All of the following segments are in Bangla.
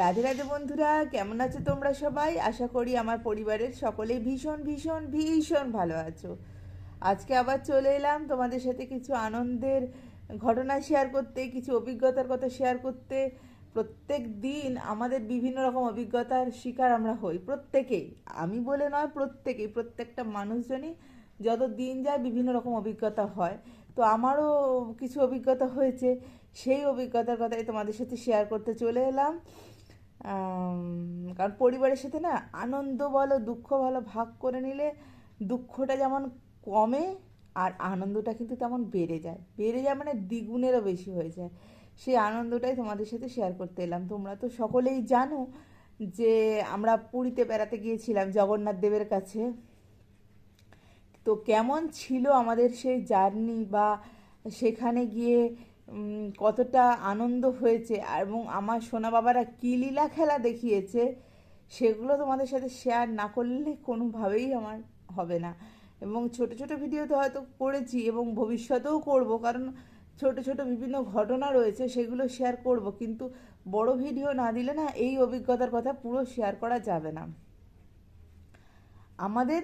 রাধে রাধে বন্ধুরা, কেমন আছো তোমরা সবাই? আশা করি আমার পরিবারের সকলেই ভীষণ ভীষণ ভীষণ ভালো আছো। আজকে আবার চলে এলাম তোমাদের সাথে কিছু আনন্দের ঘটনা শেয়ার করতে, কিছু অভিজ্ঞতার কথা শেয়ার করতে। প্রত্যেক দিন আমাদের বিভিন্ন রকম অভিজ্ঞতার শিকার আমরা হই, প্রত্যেকেই। আমি বলে নয়, প্রত্যেকেই, প্রত্যেকটা মানুষজনই যত দিন যায় বিভিন্ন রকম অভিজ্ঞতা হয়। তো আমারও কিছু অভিজ্ঞতা হয়েছে, সেই অভিজ্ঞতার কথাই তোমাদের সাথে শেয়ার করতে চলে এলাম। কারণ পরিবারের সাথে না আনন্দ বলো, দুঃখ বলো, ভাগ করে নিলে দুঃখটা যেমন কমে আর আনন্দটা কিন্তু তেমন বেড়ে যায়। বেড়ে যায় মানে দ্বিগুণেরও বেশি হয়ে যায়। সেই আনন্দটাই তোমাদের সাথে শেয়ার করতে এলাম। তোমরা তো সকলেই জানো যে আমরা পুরীতে বেড়াতে গিয়েছিলাম জগন্নাথ দেবের কাছে। তো কেমন ছিল আমাদের সেই জার্নি বা সেখানে গিয়ে কতটা আনন্দ হয়েছে এবং আমার সোনা বাবারা কী লীলা খেলা দেখিয়েছে সেগুলো তোমাদের সাথে শেয়ার না করলে কোনোভাবেই আমার হবে না। এবং ছোট ছোট ভিডিও তো হয়তো করেছি এবং ভবিষ্যতেও করব, কারণ ছোট ছোট বিভিন্ন ঘটনা রয়েছে সেগুলো শেয়ার করব, কিন্তু বড় ভিডিও না দিলে না এই অভিজ্ঞতার কথা পুরো শেয়ার করা যাবে না। আমাদের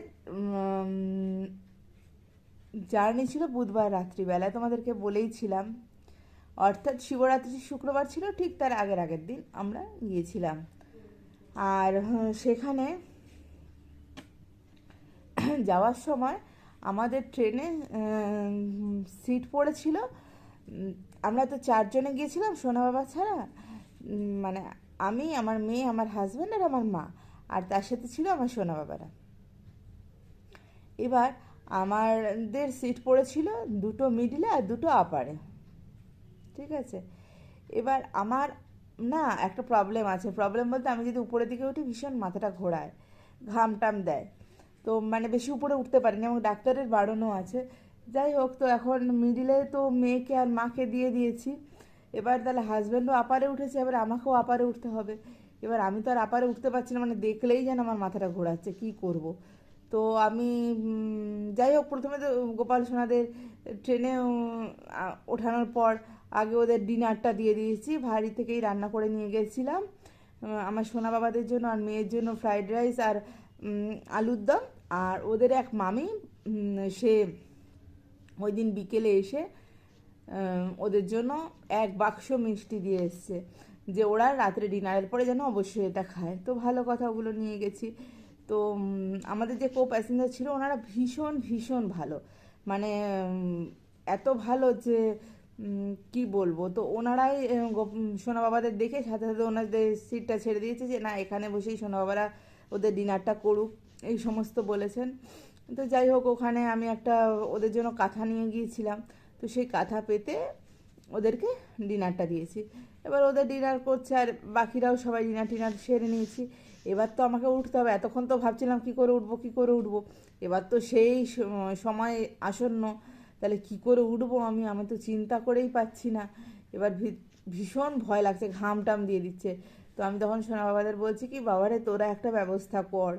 জার্নি ছিল বুধবার রাত্রিবেলায়, তোমাদেরকে বলেইছিলাম। অর্থাৎ শিবরাত্রি শুক্রবার ছিল ঠিক তার আগের আগের দিন আমরা গিয়েছিলাম। আর হ্যাঁ, সেখানে যাওয়ার সময় আমাদের ট্রেনে সিট পড়েছিল। আমরা তো চারজনে গিয়েছিলাম সোনা বাবা ছাড়া। মানে আমি আমার মেয়ে আমার হাজব্যান্ড আর আমার মা। আর তার সাথে ছিল আমার সোনা বাবারা। এবার আমাদের সিট পড়েছিল দুটো মিডিলে আর দুটো আপারে ঠিক আছে? এবার আমার, না, একটা প্রবলেম আছে। প্রবলেম বলতে আমি যদি উপরের দিকে উঠি, ভীষণ মাথাটা ঘোরায় ঘাম টাম দেয়। তো মানে বেশি উপরে উঠতে পারিনি, এবং ডাক্তারের বারণও আছে। যাই হোক, তো এখন মিডিলে তো মেয়েকে আর মাকে দিয়ে দিয়েছি। এবার তাহলে হাজব্যান্ডও আপারে উঠেছে, এবার আমাকেও আপারে উঠতে হবে। এবার আমি তো আর আপারে উঠতে পারছি না মানে দেখলেই যেন আমার মাথাটা ঘোরাচ্ছে, কি করব। তো আমি যাই হোক, প্রথমে তো গোপাল সোনাদের ট্রেনে ওঠানোর পর আগে ওদের ডিনারটা দিয়ে দিয়েছি। ভারী থেকেই রান্না করে নিয়ে গেছিলাম। আমার সোনা বাবাদের জন্য আর মেয়ের জন্য ফ্রাইড রাইস আর আলুর দম। আর ওদের এক মামি সে ওই দিন বিকেলে এসে ওদের জন্য এক বাক্স মিষ্টি দিয়ে এসছে। যে ওরা রাত্রে ডিনারের পরে যেন অবশ্যই এটা খায়। তো ভালো কথা ওগুলো নিয়ে গেছি। তো আমাদের যে কো প্যাসেঞ্জার ছিল, ওনারা ভীষণ ভীষণ ভালো। মানে এত ভালো যে কি বলব? তো ওনারাই সোনা বাবাদের দেখে সাথে সাথে ওনাদের সিটটা ছেড়ে দিয়েছে যে, না, এখানে বসেই সোনা বাবারা ওদের ডিনারটা করুক। এই সমস্ত বলেছেন। তো যাই হোক, ওখানে আমি একটা, ওদের জন্য কাঁথা নিয়ে গিয়েছিলাম। তো সেই কাঁথা পেতে ওদেরকে ডিনারটা দিয়েছি। এবার ওদের ডিনার করছে আর বাকিরাও সবাই ডিনার টিনার সেরে নিয়েছি। এবার তো আমাকে উঠতে হবে। এতক্ষণ তো ভাবছিলাম কি করে উঠবো, কি করে উঠবো? এবার তো সেই সময় আসন্ন। তাহলে কি করে উঠবো আমি? আমি তো চিন্তা করেই পাচ্ছি না। এবার ভীষণ ভয় লাগছে ঘাম টাম দিয়ে দিচ্ছে। তো আমি তখন সোনা বাবাদের বলছি কি, বাবারে, তোরা একটা ব্যবস্থা কর।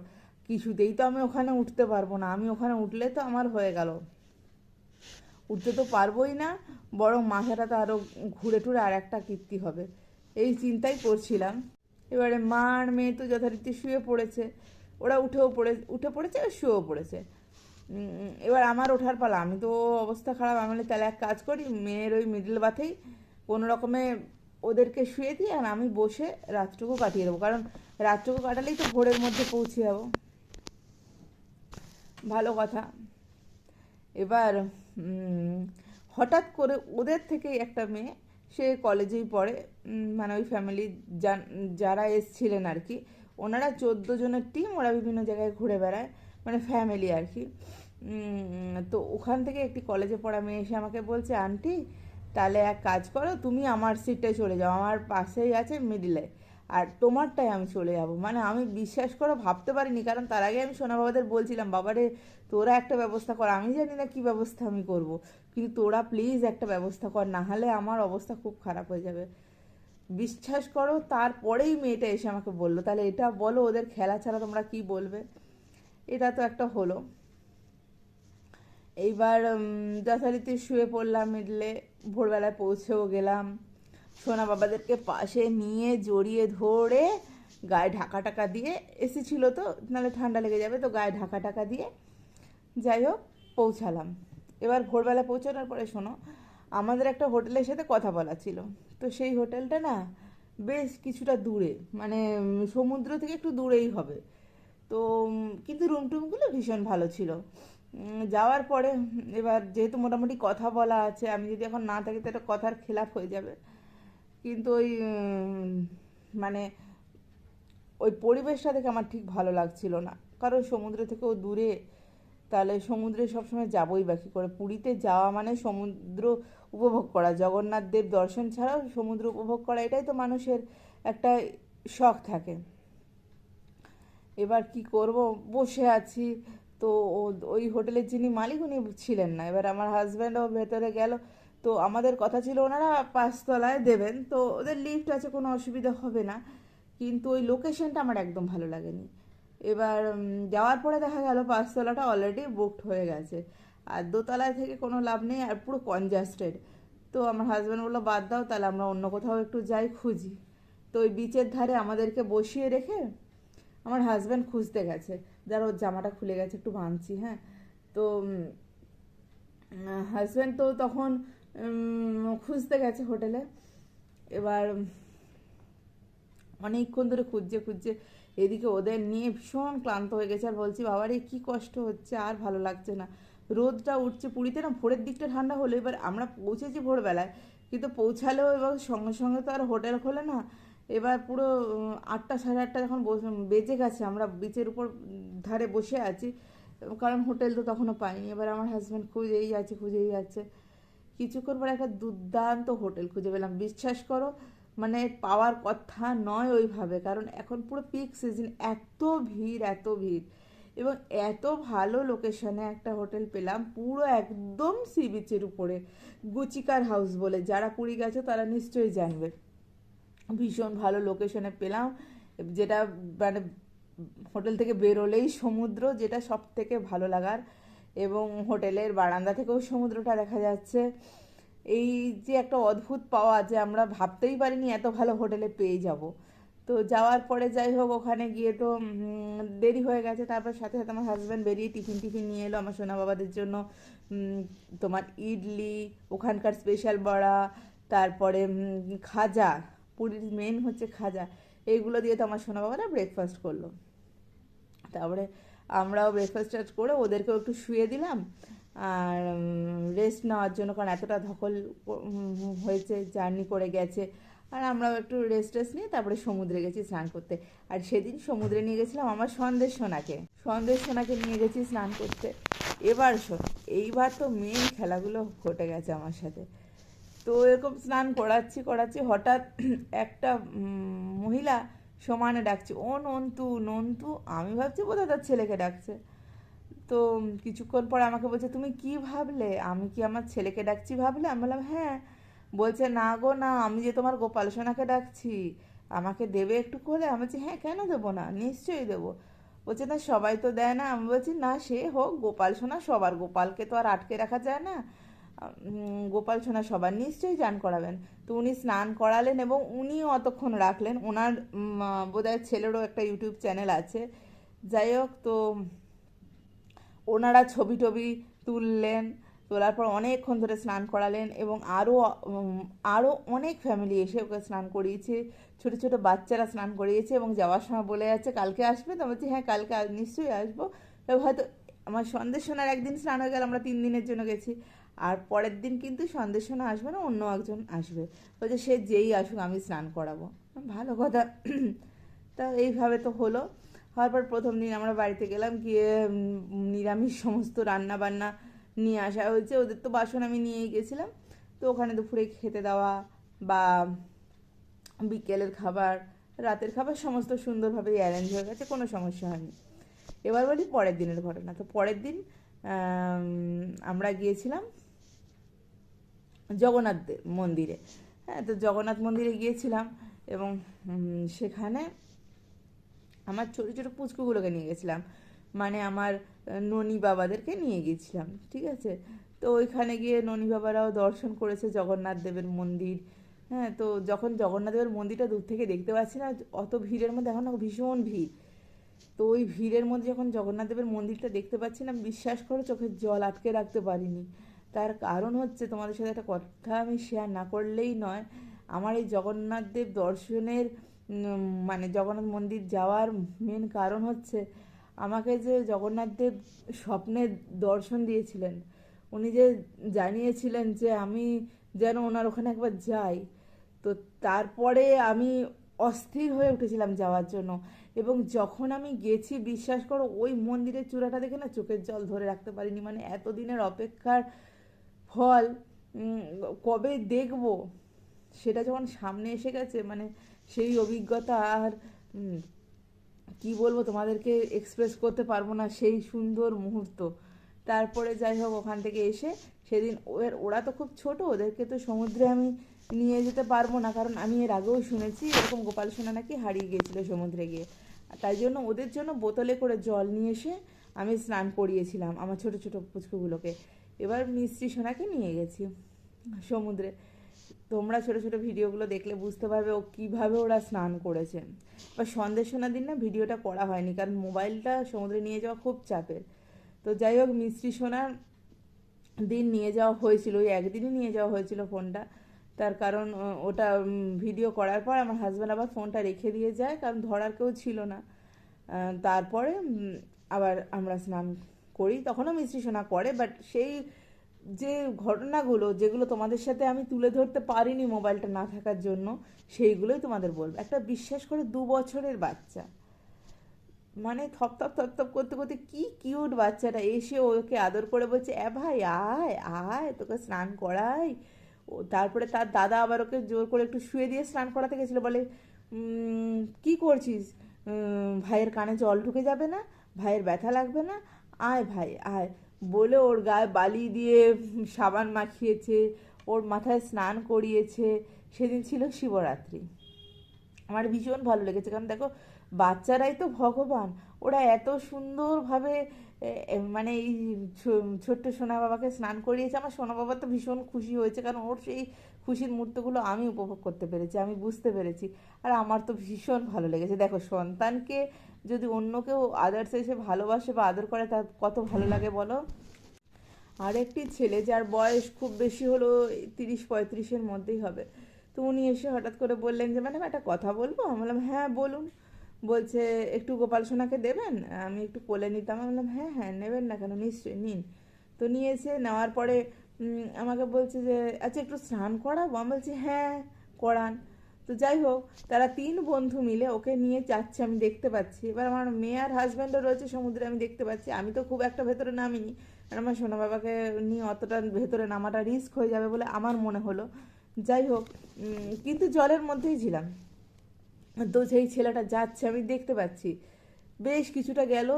কিছুতেই তো আমি ওখানে উঠতে পারব না। আমি ওখানে উঠলে তো আমার হয়ে গেল। উঠতে তো পারবোই না, বরং মাথাটা তো আরও ঘুরে টুরে আর একটা কীর্তি হবে। এই চিন্তাই করছিলাম। এবারে মা আর মেয়ে তো যথারীতি শুয়ে পড়েছে। ওরা উঠেও পড়ে, উঠে পড়েছে আর শুয়েও পড়েছে। এবার আমার ওঠার পালা। আমি তো অবস্থা খারাপ। আমি বলি, তাহলে এক কাজ করি, মেয়ের ওই মিডল বাথেই কোনো রকমে ওদেরকে শুয়ে দিই আর আমি বসে রাতটুকু কাটিয়ে দেবো। কারণ রাতটুকু কাটালেই তো ভোরের মধ্যে পৌঁছে যাব। ভালো কথা। এবার হঠাৎ করে ওদের থেকেই একটা মেয়ে, সে কলেজেই পড়ে। মানে ওই ফ্যামিলি যারা এসছিলেন আর কি, ওনারা চোদ্দ জনের টিম ওরা বিভিন্ন জায়গায় ঘুরে বেড়ায়। মানে ফ্যামিলি আর কি। তো ওখান থেকে একটি কলেজে পড়া মেয়ে এসে আমাকে বলছে, আন্টি, তাহলে এক কাজ করো, তুমি আমার সিটটায় চলে যাও, আমার পাশেই আছে মিডিলে আর তোমারটাই আমি চলে যাব। মানে আমি বিশ্বাস করো, ভাবতে পারিনি, কারণ তার আগে আমি সোনা বাবাদের বলছিলাম, বাবারে, তোরা একটা ব্যবস্থা কর, আমি জানি না কী ব্যবস্থা আমি করব। কিন্তু তোরা প্লিজ একটা ব্যবস্থা কর, না হলে আমার অবস্থা খুব খারাপ হয়ে যাবে। বিশ্বাস করো, তারপরেই মেয়েটা এসে আমাকে বলল, তাহলে এটা বলো, ওদের খেলা ছাড়া তোমরা কি বলবে? এটা তো একটা হলো। এইবার যথারীতি শুয়ে পড়লাম মিডলে, ভোরবেলায় পৌঁছেও গেলাম। সোনা বাবাদেরকে পাশে নিয়ে, জড়িয়ে ধরে গায়ে ঢাকা টাকা দিয়ে, এসি ছিল তো, নাহলে ঠান্ডা লেগে যাবে, তো গায়ে ঢাকা টাকা দিয়ে যাই হোক, পৌঁছালাম। এবার ভোরবেলা পৌঁছানোর পরে শোনো, আমাদের একটা হোটেলের সাথে কথা বলা ছিল। তো সেই হোটেলটা না, বেশ কিছুটা দূরে মানে সমুদ্র থেকে একটু দূরেই হবে। তো কিন্তু রুম টুমগুলো ভীষণ ভালো ছিল। যাওয়ার পরে, এবার যেহেতু মোটামুটি কথা বলা আছে, আমি যদি এখন না থাকি তো একটা কথার খেলাপ হয়ে যাবে। কিন্তু ওই মানে ওই পরিবেশটা দেখে আমার ঠিক ভালো লাগছিল না। কারণ সমুদ্র থেকেও দূরে, তাহলে সমুদ্রে সবসময় যাবোই বাকি করে? পুরীতে যাওয়া মানে সমুদ্র উপভোগ করা। জগন্নাথ দেব দর্শন ছাড়াও সমুদ্র উপভোগ করা, এটাই তো মানুষের একটা শখ থাকে। এবার কি করব? বসে আছি তো ওই হোটেলের যিনি মালিক উনি ছিলেন না। এবার আমার হাজব্যান্ডও ভেতরে গেল। তো আমাদের কথা ছিল ওনারা পাঁচতলায় দেবেন। তো ওদের লিফট আছে, কোনো অসুবিধা হবে না। কিন্তু ওই লোকেশনটা আমার একদম ভালো লাগেনি। এবার যাওয়ার পরে দেখা গেল পাঁচতলাটা অলরেডি বুকড হয়ে গেছে। আর দোতলায় থেকে কোনো লাভ নেই, আর পুরো কনজাস্টেড তো আমার হাজব্যান্ড বলল, বাদ দাও, তাহলে আমরা অন্য কোথাও একটু যাই, খুঁজি। তো ওই বিচের ধারে আমাদেরকে বসিয়ে রেখে আমার হাজব্যান্ড খুঁজতে গেছে। যার ওর জামাটা খুলে গেছে, একটু বাঁধছি হ্যাঁ। তো হাজব্যান্ড তো তখন খুঁজতে গেছে হোটেলে। এবার, অনেকক্ষণ ধরে খুঁজছে খুঁজছে, এদিকে ওদের নিয়ে ভীষণ ক্লান্ত হয়ে গেছে। আর বলছি, বাবারে, কী কষ্ট হচ্ছে, আর ভালো লাগছে না। রোদটা উঠছে, পুরীতে না ভোরের দিকটা ঠান্ডা হলো। এবার আমরা পৌঁছেছি ভোরবেলায়, কিন্তু পৌঁছালেও এবার সঙ্গে সঙ্গে তো আর হোটেল খোলে না। এবার পুরো আটটা সাড়ে আটটা যখন বেজে গেছে, আমরা বিচের উপর ধারে বসে আছি, কারণ হোটেল তো তখনও পাইনি। এবার আমার হাজব্যান্ড খুঁজেই যাচ্ছে খুঁজেই যাচ্ছে। কিছুক্ষণ পরে একটা দুর্দান্ত হোটেল খুঁজে পেলাম। বিশ্বাস করো মানে পাওয়ার কথা নয় ওইভাবে, কারণ এখন পুরো পিক সিজন এত ভিড় এত ভিড়। এবং এত ভালো লোকেশনে একটা হোটেল পেলাম, পুরো একদম সি বিচের উপরে। গুচিকার হাউস বলে, যারা পুরী গেছে তারা নিশ্চয়ই জানবে। ভীষণ ভালো লোকেশনে পেলাম। যেটা মানে হোটেল থেকে বেরোলেই সমুদ্র, যেটা সব থেকে ভালো লাগার। এবং হোটেলের বারান্দা থেকেও সমুদ্রটা দেখা যাচ্ছে। এই যে একটা অদ্ভুত পাওয়া যে আমরা ভাবতেই পারিনি এত ভালো হোটেলে পেয়ে যাব। তো যাওয়ার পরে যাই হোক, ওখানে গিয়ে তো দেরি হয়ে গেছে। তারপর সাথে সাথে আমার হাজব্যান্ড বেরিয়ে টিফিন টিফিন নিয়ে এলো আমার সোনা বাবাদের জন্য তোমার ইডলি, ওখানকার স্পেশাল বড়া, তারপরে খাজা। পুরীর মেন হচ্ছে খাজা। এইগুলো দিয়ে তো আমার সোনা বাবারা ব্রেকফাস্ট করল। তারপরে আমরাও ব্রেকফাস্ট করে ওদেরকেও একটু শুয়ে দিলাম। আর রেস্ট নেওয়ার জন্য, কারণ এতটা ধকল হয়েছে জার্নি করে গেছে। আর আমরাও একটু রেস্ট টেস্ট নিয়ে তারপরে সমুদ্রে গেছি স্নান করতে। আর সেদিন সমুদ্রে নিয়ে গেছিলাম আমার সন্দেশ সোনাকে। সন্দেশ সোনাকে নিয়ে গেছি স্নান করতে। এবার শোন, এইবার তো মেন খেলাগুলো ঘটে গেছে আমার সাথে। তো এরকম স্নান করাচ্ছি করাচ্ছি, হঠাৎ একটা মহিলা সমানে ডাকছে, ও নন্তু নন্তু, আমি ভাবছি বোধহয় তার ছেলেকে ডাকছে। তো কিছুক্ষণ পর আমাকে বলছে, তুমি কি ভাবলে? আমি কি আমার ছেলেকে ডাকছি ভাবলে? আমি বললাম হ্যাঁ। বলছে, না গো, না, আমি যে তোমার গোপাল সোনাকে ডাকছি, আমাকে দেবে একটু করে আমি বলছি হ্যাঁ কেন দেবো না? নিশ্চয়ই দেবো। বলছে, না, সবাই তো দেয় না। আমি বলছি, না, সে হোক, গোপাল সোনা সবার। গোপালকে তো আর আটকে রাখা যায় না। গোপাল সোনা সবার নিশ্চয়ই চান করাবেন। তো উনি স্নান করালেন এবং উনিও অতক্ষণ রাখলেন। ওনার বোধহয় ছেলেরও একটা ইউটিউব চ্যানেল আছে। যাই হোক, তো ওনারা ছবি টবি তুললেন, তোলার পর অনেকক্ষণ ধরে স্নান করালেন এবং আরও আরও অনেক ফ্যামিলি এসে ওকে স্নান করিয়েছে। ছোট ছোট বাচ্চারা স্নান করিয়েছে এবং যাওয়ার সময় বলে যাচ্ছে, কালকে আসবে? তো বলছি হ্যাঁ কালকে নিশ্চয়ই আসব। হয়তো আমার সন্দেশ সোনার একদিন স্নান হয়ে গেল, আমরা তিন দিনের জন্য গেছি। আর পরের দিন কিন্তু সন্দেশ সোনা আসবে না, অন্য একজন আসবে। বলছে, সে যেই আসুক, আমি স্নান করাবো। ভালো কথা। তা এইভাবে তো হলো। হওয়ার পর প্রথম দিন আমরা বাড়িতে গেলাম, গিয়ে নিরামিষ সমস্ত রান্না বান্না নিয়ে আসা হয়েছে। ওদের তো বাসন আমি নিয়েই গেছিলাম। তো ওখানে দুপুরে খেতে দেওয়া বা বিকেলের খাবার, রাতের খাবার, সমস্ত সুন্দরভাবে অ্যারেঞ্জ হয়ে গেছে, কোনো সমস্যা হয়নি। এবার বলি পরের দিনের ঘটনা। তো পরের দিন আমরা গিয়েছিলাম জগন্নাথ মন্দিরে। হ্যাঁ তো জগন্নাথ মন্দিরে গিয়েছিলাম এবং সেখানে আমার ছোটো ছোটো পুচকুগুলোকে নিয়ে গেছিলাম। মানে আমার ননি বাবাদেরকে নিয়ে গিয়েছিলাম, ঠিক আছে? তো ওইখানে গিয়ে ননি বাবারাও দর্শন করেছে জগন্নাথ দেবের মন্দির। হ্যাঁ তো যখন জগন্নাথদেবের মন্দিরটা দূর থেকে দেখতে পাচ্ছি না, অত ভিড়ের মধ্যে এখন ভীষণ ভিড়। তো ওই ভিড়ের মধ্যে যখন জগন্নাথদেবের মন্দিরটা দেখতে পাচ্ছি না, বিশ্বাস করো, চোখের জল আটকে রাখতে পারিনি। তার কারণ হচ্ছে তোমাদের সাথে একটা কথা আমি শেয়ার না করলেই নয়। আমার এই জগন্নাথদেব দর্শনের মানে জগন্নাথ মন্দির যাওয়ার মেন কারণ হচ্ছে আমাকে যে জগন্নাথদেব স্বপ্নে দর্শন দিয়েছিলেন, উনি যে জানিয়েছিলেন যে আমি যেন ওনার ওখানে একবার যাই। তো তারপরে আমি অস্থির হয়ে উঠেছিলাম যাওয়ার জন্য এবং যখন আমি গেছি, বিশ্বাস করো, ওই মন্দিরের চূড়াটা দেখে না চোখের জল ধরে রাখতে পারিনি। মানে এতদিনের অপেক্ষার ফল কবে দেখব? সেটা যখন সামনে এসে গেছে মানে সেই অভিজ্ঞতা আর কি বলব, তোমাদেরকে এক্সপ্রেস করতে পারব না সেই সুন্দর মুহূর্ত। তারপরে যাই হোক, ওখান থেকে এসে সেদিন ওরা তো খুব ছোট, ওদেরকে তো সমুদ্রে আমি নিয়ে যেতে পারব না, কারণ আমি এর আগেও শুনেছি, এরকম গোপাল সোনা নাকি হারিয়ে গিয়েছিল সমুদ্রে গিয়ে। তাই জন্য ওদের জন্য বোতলে করে জল নিয়ে এসে আমি স্নান করিয়েছিলাম, আমার ছোট ছোট পুচকুগুলোকে। এবার মিস্ত্রি সোনাকে নিয়ে গেছি সমুদ্রে। তোমরা ছোট ছোট ভিডিওগুলো দেখলে বুঝতে পারবে ও কীভাবে ওরা স্নান করেছে। বা সন্ধ্যে সোনার দিন না ভিডিওটা করা হয়নি, কারণ মোবাইলটা সমুদ্রে নিয়ে যাওয়া খুব চাপের। তো যাই হোক, মিস্ত্রি সোনার দিন নিয়ে যাওয়া হয়েছিল, ওই একদিনই নিয়ে যাওয়া হয়েছিল ফোনটা। তার কারণ ওটা ভিডিও করার পর আমার হাজব্যান্ড আবার ফোনটা রেখে দিয়ে যায়, কারণ ধরার কেউ ছিল না। তারপরে আবার আমরা স্নান করি তখনও মিস্ত্রি সোনা করে বাট সেই যে ঘটনাগুলো যেগুলো তোমাদের সাথে আমি তুলে ধরতে পারিনি মোবাইলটা না থাকার জন্য সেইগুলোই তোমাদের বলব। একটা বিশ্বাস করে দু বছরের বাচ্চা। মানে থপ থপ থপ থপ করতে করতে কি কিউট বাচ্চাটা এসে ওকে আদর করে বলছে এ ভাই আয় আয় তোকে স্নান করাই। ও তারপরে তার দাদা আবার ওকে জোর করে একটু শুয়ে দিয়ে স্নান করাতে গেছিল বলে "উম, কি করছিস? ভাইয়ের কানে জল ঢুকে যাবে না ভাইয়ের ব্যথা লাগবে না আয় ভাই, আয়। বলে ওর গায়ে বালি দিয়ে সাবান মাখিয়েছে, ওর মাথায় স্নান করিয়েছে। সেদিন ছিল শিবরাত্রি। আমার ভীষণ ভালো লেগেছে। কারণ দেখো, বাচ্চারাই তো ভগবান। ওরা এত সুন্দরভাবে মানে এই ছোট্ট সোনা বাবাকে স্নান করিয়েছে, আমার সোনা বাবা তো ভীষণ খুশি হয়েছে। কারণ ওর সেই খুশির মুহূর্তগুলো আমি উপভোগ করতে পেরেছি, আমি বুঝতে পেরেছি। আর আমার তো ভীষণ ভালো লেগেছে। দেখো, সন্তানকে যদি অন্য কেউ আদার্স এসে ভালোবাসে বা আদর করে, তার কত ভালো লাগে বলো? আরেকটি ছেলে যার বয়স খুব বেশি হলো তিরিশ পঁয়ত্রিশের মধ্যেই হবে। তো উনি এসে হঠাৎ করে বললেন যে, ম্যাডাম, একটা কথা বলব? আমি বললাম হ্যাঁ বলুন। বলছে, একটু গোপাল সোনাকে দেবেন? আমি একটু কোলে নিতাম। আমি বললাম হ্যাঁ হ্যাঁ নেবেন না কেন? নিশ্চয়ই, নিন। তো নিয়ে এসে নেওয়ার পরে আমাকে বলছে যে আচ্ছা একটু স্নান করাবো? আমি বলছি হ্যাঁ করান। তো যাই হোক, তারা তিন বন্ধু মিলে ওকে নিয়ে যাচ্ছে, আমি দেখতে পাচ্ছি। এবার আমার মেয়ে আর হাজব্যান্ডও রয়েছে সমুদ্রে, আমি দেখতে পাচ্ছি। আমি তো খুব একটা ভেতরে নামিনি। আর আমার সোনা বাবাকে নিয়ে অতটা ভেতরে নামাটা রিস্ক হয়ে যাবে বলে আমার মনে হলো। যাই হোক কিন্তু জলের মধ্যেই ছিলাম। তো সেই ছেলেটা যাচ্ছে, আমি দেখতে পাচ্ছি। বেশ কিছুটা গেল।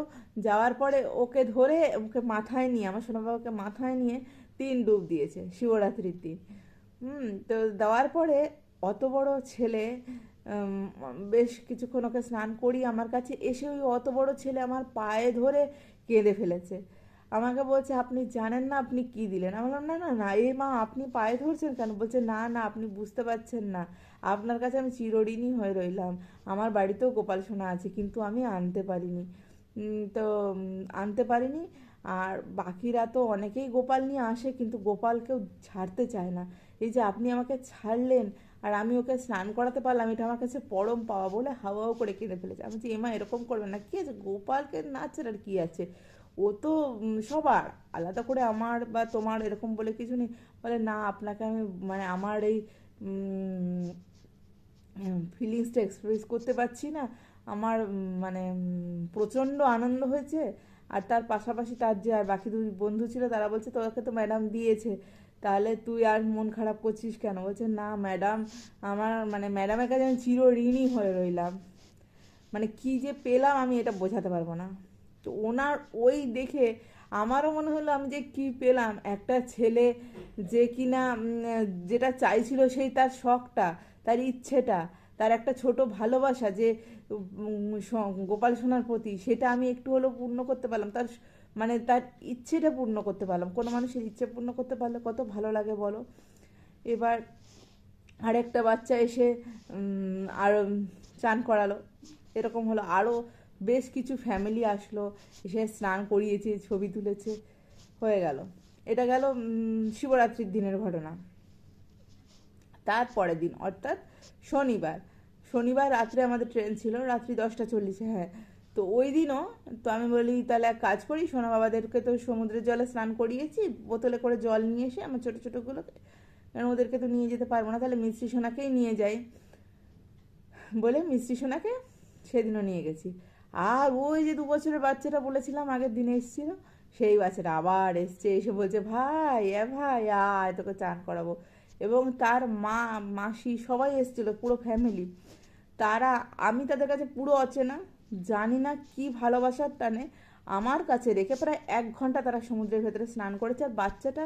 যাওয়ার পরে ওকে ধরে ওকে মাথায় নিয়ে, আমার সোনা বাবাকে মাথায় নিয়ে তিন ডুব দিয়েছে, শিবরাত্রির দিন। হুম তো দেওয়ার পরে অত বড় ছেলে বেশ কিছুক্ষণ ওকে স্নান করি আমার কাছে এসে ওই অত বড় ছেলে আমার পায়ে ধরে কেঁদে ফেলেছে। আমাকে বলছে, আপনি জানেন না আপনি কি দিলেন? আমি বললাম, না না না, এ মা, আপনি পায়ে ধরছেন কেন? বলছে, না না, আপনি বুঝতে পারছেন না। আপনার কাছে আমি চিরঋণী হয়ে রইলাম। আমার বাড়িতেও গোপাল সোনা আছে, কিন্তু আমি আনতে পারিনি। তো আনতে পারিনি। আর বাকিরা তো অনেকেই গোপাল নিয়ে আসে, কিন্তু গোপাল কেউ ছাড়তে চায় না। এই যে আপনি আমাকে ছাড়লেন আর আমি ওকে স্নান করাতে পারলাম, এটা আমার কাছে পরম পাওয়া বলে হাওয়াও করে কিনে ফেলেছে। আমি বলছি, এমা, এরকম করবে না। কী আছে? গোপালকে নাচের আর কী আছে? ও তো সবার। আলাদা করে আমার বা তোমার এরকম বলে কিছু নেই। বলে, না, আপনাকে আমি মানে আমার এই ফিলিংসটা এক্সপ্রেস করতে পারছি না। আমার মানে প্রচণ্ড আনন্দ হয়েছে। আর তার পাশাপাশি তার যে আর বাকি দুই বন্ধু ছিল, তারা বলছে, তোকে তো ম্যাডাম দিয়েছে। তাহলে তুই আর মন খারাপ করছিস কেন? বলছে, না ম্যাডাম আমার মানে ম্যাডামের কাছে আমি চিরঋণী হয়ে রইলাম। মানে কি যে পেলাম আমি এটা বোঝাতে পারব না। তো ওনার ওই দেখে আমারও মনে হলো আমি যে কি পেলাম? একটা ছেলে যে কিনা যেটা চাইছিল সেই তার শখটা, তার ইচ্ছেটা, তার একটা ছোট ভালোবাসা যে গোপাল সোনার প্রতি, সেটা আমি একটু হলেও পূর্ণ করতে পারলাম। তার মানে তার ইচ্ছেটা পূর্ণ করতে পারলাম। কোনো মানুষের ইচ্ছে পূর্ণ করতে পারলে কত ভালো লাগে বলো। এবার আরেকটা বাচ্চা এসে উম, আর চান করালো। এরকম হলো। আরও বেশ কিছু ফ্যামিলি আসলো। এসে স্নান করিয়েছে ছবি তুলেছে। হয়ে গেল। এটা গেল শিবরাত্রির দিনের ঘটনা। তারপরের দিন অর্থাৎ শনিবার। শনিবার রাত্রে আমাদের ট্রেন ছিল। রাত্রি দশটা চল্লিশে হ্যাঁ। তো ওই দিনও তো আমি বলি, তাহলে এক কাজ করি, সোনা বাবাদেরকে তো সমুদ্রের জলে স্নান করিয়েছি, বোতলে করে জল নিয়ে এসে আমার ছোটো ছোটোগুলোকে কারণ ওদেরকে তো নিয়ে যেতে পারব না, তাহলে মিষ্টি সোনাকেই নিয়ে যাই। বলে মিষ্টি সোনাকে সেদিনও নিয়ে গেছি। আর ওই যে দু বছরের বাচ্চাটা বলেছিলাম, আগের দিনে এসেছিল, সেই বাচ্চাটা আবার এসছে, এসে বলছে, ভাই, এ ভাই, আয়, তোকে চান করাবো। এবং তার মা, মাসি সবাই এসেছিল, পুরো ফ্যামিলি তারা, আমি তাদের কাছে পুরো অচেনা জানি না কি ভালোবাসার টানে আমার কাছে রেখে প্রায় এক ঘণ্টা তারা সমুদ্রের ভেতরে স্নান করেছে, আর বাচ্চাটা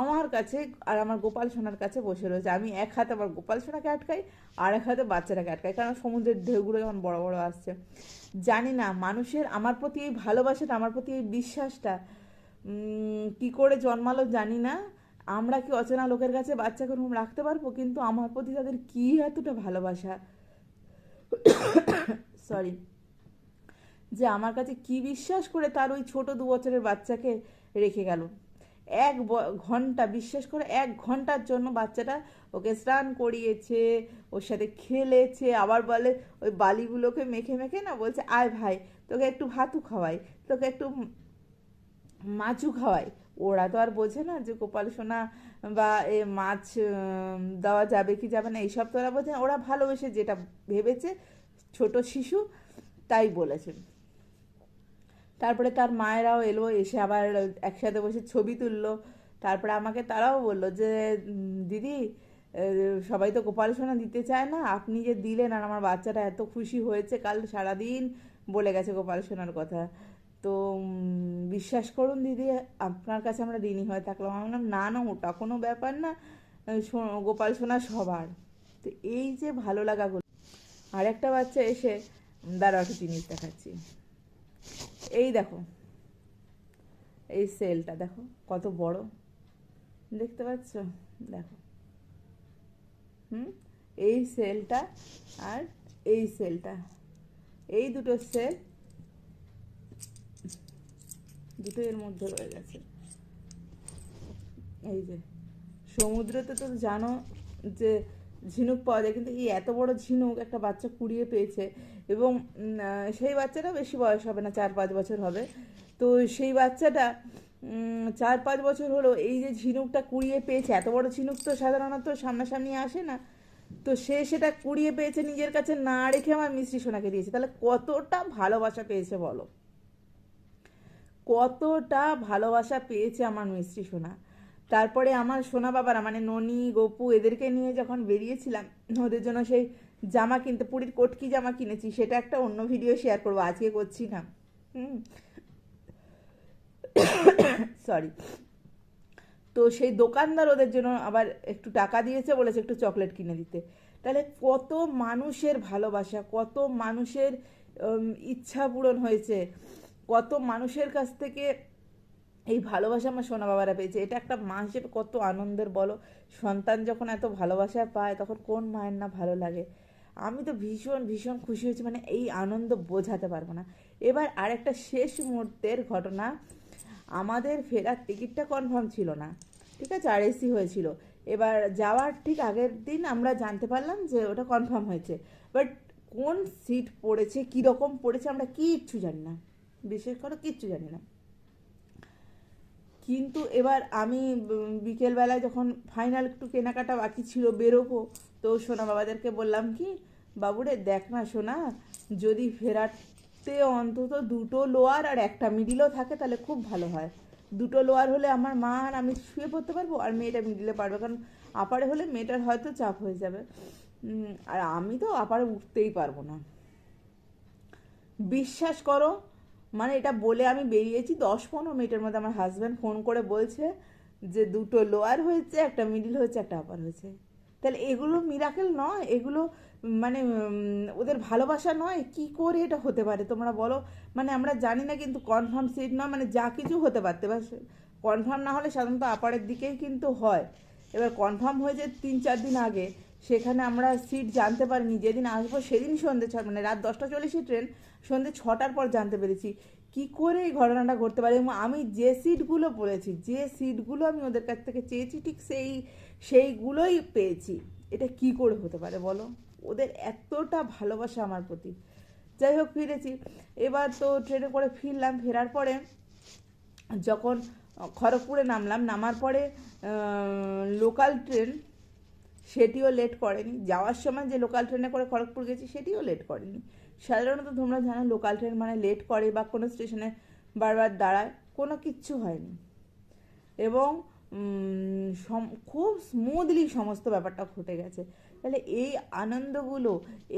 আমার কাছে আর আমার গোপাল সোনার কাছে বসে রয়েছে। আমি এক হাতে আমার গোপাল সোনাকে আটকাই, আর এক হাতে বাচ্চাটাকে আটকাই, কারণ সমুদ্রের ঢেউগুলো যখন বড় বড় আসছে। জানি না, মানুষের আমার প্রতি এই ভালোবাসাটা, আমার প্রতি এই বিশ্বাসটা কি করে জন্মালো জানি না। আমরা কি অচেনা লোকের কাছে বাচ্চাকে ওরকম রাখতে পারব? কিন্তু আমার প্রতি তাদের কী এতটা ভালোবাসা? সরি যে আমার কাছে কি বিশ্বাস করে তার ওই ছোট দু বছরের বাচ্চাকে রেখে গেল। এক ঘণ্টা বিশ্বাস করে এক ঘণ্টার জন্য বাচ্চাটা ওকে স্নান করিয়েছে, ওর সাথে খেলেছে, আবার বলে ওই বালিগুলোকে মেখে মেখে না বলছে, আয় ভাই, তোকে একটু ভাতু খাওয়াই, তোকে একটু মাছও খাওয়াই। ওরা তো আর বোঝে না যে গোপাল সোনা বা এ মাছ দেওয়া যাবে কি যাবে না, এইসব তো ওরা বোঝে না। ওরা ভালোবেসে যেটা ভেবেছে, ছোট শিশু তাই বলেছে। তারপরে তার মায়েরাও এলো, এসে আবার একসাথে বসে ছবি তুললো। তারপরে আমাকে তারাও বলল যে দিদি সবাই তো গোপাল সোনা দিতে চায় না। আপনি যে দিলেন আর আমার বাচ্চাটা এত খুশি হয়েছে, কাল সারাদিন বলে গেছে গোপাল সোনার কথা। তো বিশ্বাস করুন দিদি, আপনার কাছে আমরা ঋণী হয়ে থাকলাম। আমি বললাম, না না ওটা কোনো ব্যাপার না। গোপাল সোনা সবার। তো এই যে ভালো লাগাগুলো। আর একটা বাচ্চা এসে দাঁড়া একটা জিনিস দেখাচ্ছি। এই দেখো, এই সেলটা দেখো, কত বড়। দেখতে পাচ্ছ? দেখো। হুম? এই সেলটা আর এই সেলটা এই দুটো সেল দুটো এর মধ্যে রয়ে গেছে। এই যে, সমুদ্রতে তো জানো যে ঝিনুক পাওয়া যায়, কিন্তু এই এত বড় ঝিনুক একটা বাচ্চা কুড়িয়ে পেয়েছে এবং সেই বাচ্চাটা বেশি বয়স হবে না, চার পাঁচ বছর হবে। তো সেই বাচ্চাটা চার পাঁচ বছর হলো এই যে ঝিনুকটা কুড়িয়ে পেয়েছে, এত বড় ঝিনুক তো সাধারণত সামনাসামনি আসে না। তো সে সেটা কুড়িয়ে পেয়েছে নিজের কাছে না রেখে আমার মিষ্টি সোনাকে দিয়েছে। তাহলে কতটা ভালোবাসা পেয়েছে বলো? কতটা ভালোবাসা পেয়েছে আমার মিষ্টি সোনা। তারপরে আমার সোনা বাবারা মানে ননি, গপু, এদেরকে নিয়ে যখন বেরিয়েছিলাম, ওদের জন্য সেই জামা কিনতে, পুরীর কটকি জামা কিনেছি, সেটা একটা অন্য ভিডিও শেয়ার করব, আজকে করছি না। সরি তো সেই দোকানদার ওদের জন্য আবার একটু টাকা দিয়েছে, বলেছে একটু চকলেট কিনে দিতে। তাহলে কত মানুষের ভালোবাসা, কত মানুষের ইচ্ছা পূরণ হয়েছে, কত মানুষের কাছ থেকে এই ভালোবাসা আমার সোনা বাবারা পেয়েছে। এটা একটা মা হিসেবে কত আনন্দের, বলো? সন্তান যখন এত ভালোবাসা পায়, তখন কোন মায়ের না ভালো লাগে? আমি তো ভীষণ ভীষণ খুশি হয়েছি মানে এই আনন্দ বোঝাতে পারব না। এবার আরেকটা শেষ মুহূর্তের ঘটনা, আমাদের ফেরার টিকিটটা কনফার্ম ছিল না, ঠিক আছে? আর এসি হয়েছিল। এবার যাওয়ার ঠিক আগের দিন আমরা জানতে পারলাম যে ওটা কনফার্ম হয়েছে। বাট কোন সিট পড়েছে কী রকম পড়েছে, আমরা কিচ্ছু জানি না। বিশেষ করে কিচ্ছু জানি না। কিন্তু এবার আমি বিকেলবেলায় যখন ফাইনাল একটু কেনাকাটা বাকি ছিল, বেরোবো তো সোনা বাবাদেরকে বললাম কি, বাবুরে দেখ না সোনা, যদি ফেরাতে অন্তত দুটো লোয়ার আর একটা মিডিলও থাকে তাহলে খুব ভালো হয়। দুটো লোয়ার হলে আমার মা আর আমি শুয়ে পড়তে পারব আর মেয়েটা মিডিলে পারবে, কারণ আপারে হলে মেয়েটার হয়তো চাপ হয়ে যাবে। আর আমি তো আপারে উঠতেই পারব না। বিশ্বাস করো মানে এটা বলে আমি বেরিয়েছি দশ পনেরো মিনিটের মধ্যে আমার হাজব্যান্ড ফোন করে বলছে যে দুটো লোয়ার হয়েছে, একটা মিডিল হয়েছে, একটা আপার হয়েছে। তাহলে এগুলো মিরাকেল নয়, এগুলো মানে ওদের ভালোবাসা নয়, কি করে এটা হতে পারে? তোমরা বলো। মানে আমরা জানি না কিন্তু কনফার্ম সিট নয় মানে যা কিছু হতে পারতে বা কনফার্ম না হলে সাধারণত আপারের দিকেই কিন্তু হয়। এবার কনফার্ম হয়েছে তিন চার দিন আগে। সেখানে আমরা সিট জানতে পারিনি। যেদিন আসব সেদিন সন্ধ্যে ছ মানে রাত দশটা চল্লিশে ট্রেন সন্ধ্যে ছটার পর জানতে পেরেছি। কি করে এই ঘটনাটা ঘটতে পারে? এবং আমি যে সিটগুলো বলেছি, যে সিটগুলো আমি ওদের কাছ থেকে চেয়েছি, ঠিক সেই সেইগুলোই পেয়েছি। এটা কি করে হতে পারে বলো? ওদের এতটা ভালোবাসা আমার প্রতি। যাই হোক, ফিরেছি। এবার তো ট্রেনে করে ফিরলাম, ফেরার পরে যখন খড়গপুরে নামলাম, নামার পরে লোকাল ট্রেন সেটিও লেট করেনি। যাওয়ার সময় যে লোকাল ট্রেনে করে খড়গপুর গেছি, সেটিও লেট করেনি। সাধারণত তোমরা জানো লোকাল ট্রেন মানে লেট করে বা কোনো স্টেশনে বারবার দাঁড়ায়, কোনো কিচ্ছু হয়নি। এবং খুব স্মুথলি সমস্ত ব্যাপারটা ঘটে গেছে। তাহলে এই আনন্দগুলো,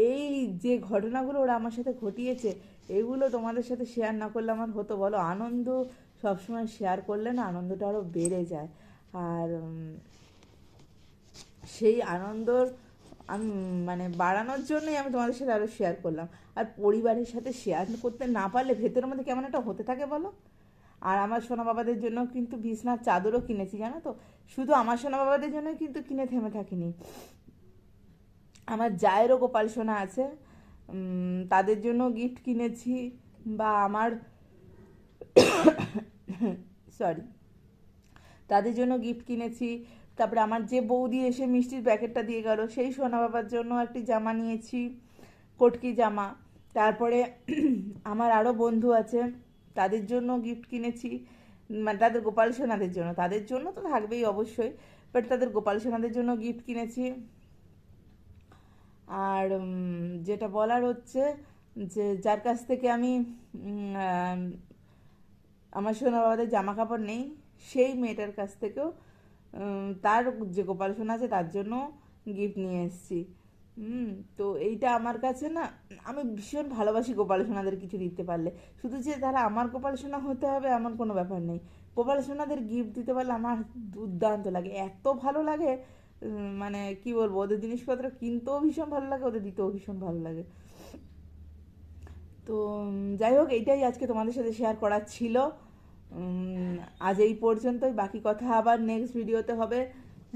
এই যে ঘটনাগুলো ওরা আমার সাথে ঘটিয়েছে, এগুলো তোমাদের সাথে শেয়ার না করলে আমার হতো। বলো, আনন্দ সবসময় শেয়ার করলে না আনন্দটা আরও বেড়ে যায়। আর সেই আনন্দর, আমি মানে বাড়ানোর জন্যই আমি তোমাদের সাথে আরও শেয়ার করলাম। আর পরিবারের সাথে শেয়ার করতে না পারলে ভেতরের মধ্যে কেমন একটা হতে থাকে বলো? আর আমার সোনা বাবাদের জন্য কিন্তু বিছনার চাদরও কিনেছি, জানো তো? শুধু আমার সোনা বাবাদের জন্য কিন্তু কিনে থেমে থাকিনি। আমার জায়েরও গোপাল সোনা আছে তাদের জন্য গিফট কিনেছি বা আমার সরি তাদের জন্য গিফট কিনেছি। তারপরে আমার যে বৌদি এসে মিষ্টির প্যাকেটটা দিয়ে গেল, সেই সোনা বাবার জন্য একটি জামা নিয়েছি, কটকি জামা। তারপরে আমার আরও বন্ধু আছে তাদের জন্য গিফট কিনেছি মানে তাদের গোপাল সোনাদের জন্য, তাদের জন্য তো থাকবেই অবশ্যই বাট তাদের গোপাল সোনাদের জন্য গিফট কিনেছি। আর যেটা বলার হচ্ছে যে যার কাছ থেকে আমি আমার সোনা বাবাদের জামা কাপড় নেই, সেই মেয়েটার কাছ থেকেও তার যে গোপাল সোনা আছে তার জন্য গিফট নিয়ে এসেছি। হুম, তো এইটা আমার কাছে না, আমি ভীষণ ভালোবাসি গোপাল সোনাদের কিছু দিতে পারলে। শুধু যে তারা আমার গোপাল সোনা হতে হবে এমন কোনো ব্যাপার নেই। গোপাল সোনাদের গিফট দিতে পারলে আমার দুর্দান্ত লাগে। এত ভালো লাগে মানে কি বলব, ওদের জিনিসপত্র কিনতেও ভীষণ ভালো লাগে, ওদের দিতেও ভীষণ ভালো লাগে। তো যাই হোক, এইটাই আজকে তোমাদের সাথে শেয়ার করার ছিল। আজ এই পর্যন্তই, বাকি কথা আবার নেক্সট ভিডিওতে হবে।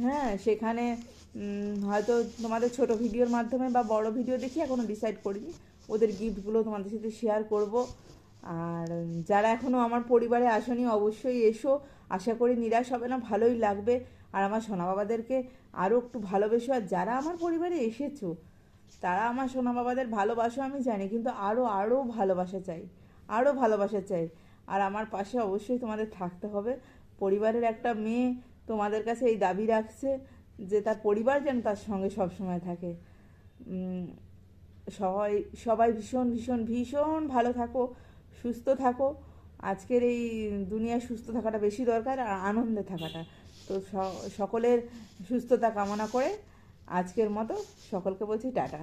হ্যাঁ সেখানে হয়তো তোমাদের ছোট ভিডিওর মাধ্যমে বা বড় ভিডিও দেখি এখনও ডিসাইড করিনি। ওদের গিফটগুলো তোমাদের সাথে শেয়ার করব। আর যারা এখনও আমার পরিবারে আসনি, অবশ্যই এসো। আশা করি নিরাশ হবে না, ভালোই লাগবে। আর আমার সোনা বাবাদেরকে আরও একটু ভালোবেসো। আর যারা আমার পরিবারে এসেছ, তারা আমার সোনা বাবাদের ভালোবাসো, আমি জানি। কিন্তু আরও আরও ভালোবাসা চাই। আরও ভালোবাসা চাই। আর আমার পাশে অবশ্যই তোমাদের থাকতে হবে। পরিবারের একটা মেয়ে তোমাদের কাছে এই দাবি রাখছে যে তার পরিবার যেন তার সঙ্গে সব সময় থাকে সবাই সবাই ভীষণ ভীষণ ভীষণ ভালো থাকো, সুস্থ থাকো। আজকের এই দুনিয়ায় সুস্থ থাকাটা বেশি দরকার আর আনন্দে থাকাটা। তো সকলের সুস্থতা কামনা করে আজকের মতো সকলকে বলছি টাটা।